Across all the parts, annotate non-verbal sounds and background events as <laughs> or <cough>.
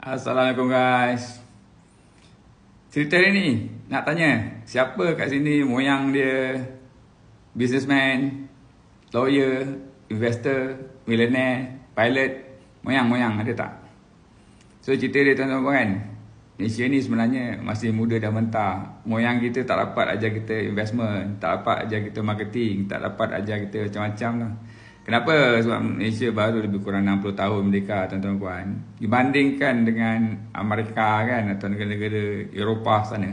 Assalamualaikum guys. Cerita hari ni nak tanya siapa kat sini moyang dia businessman, lawyer, investor, millionaire, pilot, moyang-moyang ada tak? So cerita dia tuan-tuan kan. Malaysia ni sebenarnya masih muda dan mentah. Moyang kita tak dapat ajar kita investment, tak dapat ajar kita marketing, tak dapat ajar kita macam-macam lah. Kenapa? Sebab Malaysia baru lebih kurang 60 tahun merdeka tuan-tuan puan. Dibandingkan dengan Amerika kan atau negara-negara Eropah sana.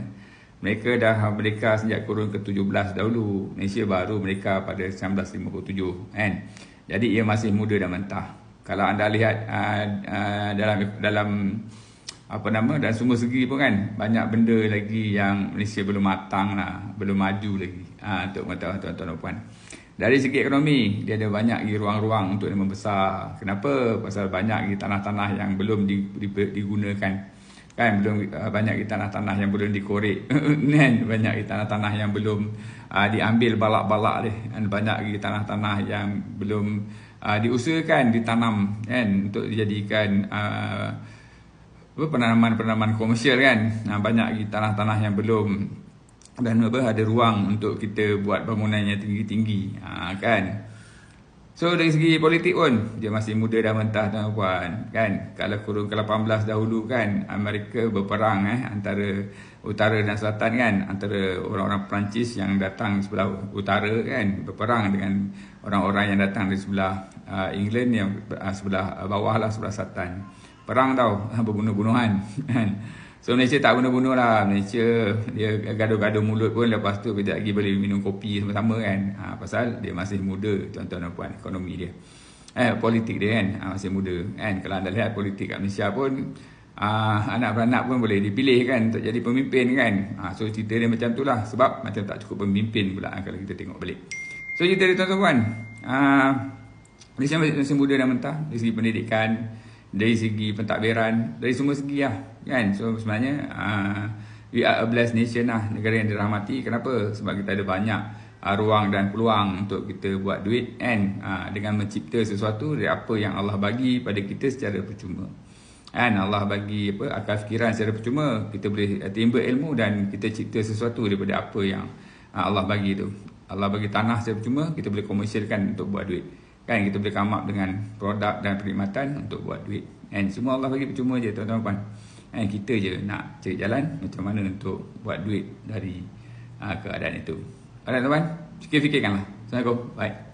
Mereka dah merdeka sejak kurun ke-17 dahulu. Malaysia baru merdeka pada 1957 kan. Jadi ia masih muda dan mentah. Kalau anda lihat uh, uh, dalam dalam apa nama dan semua segi pun kan banyak benda lagi yang Malaysia belum matang lah, belum maju lagi. Ha, untuk mengetahui tuan-tuan dan puan. Dari segi ekonomi, dia ada banyak lagi ruang-ruang untuk dia membesar. Kenapa? Pasal banyak lagi tanah-tanah yang belum digunakan. Kan belum uh, banyak lagi tanah-tanah yang belum dikorek. <laughs> kan banyak lagi tanah-tanah yang belum uh, diambil balak-balak dia. Dan banyak lagi tanah-tanah yang belum uh, diusahakan ditanam kan untuk dijadikan uh, penanaman-penanaman komersial kan. Uh, banyak lagi tanah-tanah yang belum dan apa ada ruang untuk kita buat bangunan yang tinggi-tinggi. Ha, kan? So dari segi politik pun dia masih muda dan mentah tuan puan kan? Kalau kurun ke-18 dahulu kan? Amerika berperang eh antara utara dan selatan kan? Antara orang-orang Perancis yang datang sebelah utara kan? Berperang dengan orang-orang yang datang dari sebelah uh, England yang uh, sebelah uh, bawah lah sebelah selatan. Perang tau <laughs> berbunuh-bunuhan kan So Malaysia tak bunuh-bunuh lah. Malaysia dia gaduh-gaduh mulut pun. Lepas tu kejap lagi boleh minum kopi sama-sama kan. Ha, Pasal dia masih muda tuan-tuan dan puan Ekonomi dia. Eh politik dia kan ha, Masih muda. Kan Kalau anda lihat politik kat Malaysia pun uh, Anak-beranak pun boleh dipilih kan Untuk jadi pemimpin kan. Ha, So cerita dia macam tu lah. Sebab macam tak cukup pemimpin pula Kalau kita tengok balik. So cerita dia tuan-tuan puan. Uh, Malaysia masih muda dan mentah. Dari segi pendidikan dari segi pentadbiran dari semua segi lah kan? So sebenarnya uh, we are a blessed nation lah negara yang dirahmati. Kenapa? Sebab kita ada banyak uh, ruang dan peluang untuk kita buat duit and uh, dengan mencipta sesuatu dari apa yang Allah bagi pada kita secara percuma. Kan? Allah bagi apa akal fikiran secara percuma kita boleh timba ilmu dan kita cipta sesuatu daripada apa yang uh, Allah bagi tu. Allah bagi tanah secara percuma kita boleh komersialkan untuk buat duit Kan kita boleh come up dengan produk dan perkhidmatan untuk buat duit. And semua Allah bagi percuma je tuan-tuan puan. And kita je nak cari jalan macam mana untuk buat duit dari uh, keadaan itu. Alright tuan-tuan, fikir-fikirkanlah. Assalamualaikum. Bye.